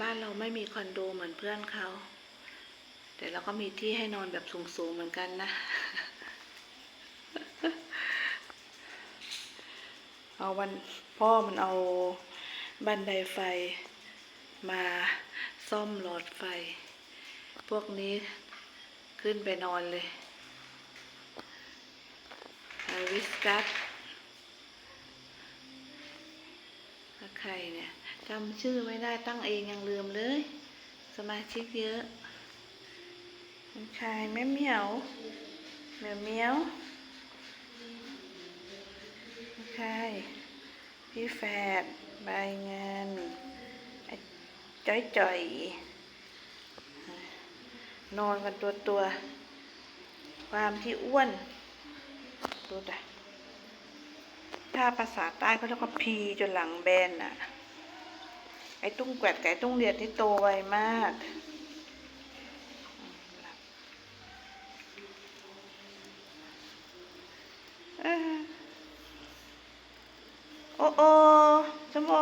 บ้านเราไม่มีคอนโดเหมือนเพื่อนเขา แต่เราก็มีที่ให้นอนแบบสูงๆเหมือนกันนะ เอาวันพ่อมันเอาบันไดไฟมาซ่อมหลอดไฟ พวกนี้ขึ้นไปนอนเลยวิสกัส ใครเนี่ยจำชื่อไม่ได้ตั้งเองยังลืมเลย สมาชิกเยอะคุณชายแม่เหมียวแม่เหมียวคุณชายพี่แฝดใบงินจ้อยจ่อยนอนกันตัวตัว ความที่อ้วนดูด่ะ ถ้าภาษาใต้เขาเรียกว่าพีจนหลังแบนอะไอ้ตุ้งแกวดไก่ตุ้งเรียดที่โตไวมากเอ้อโอ้โอสมโอ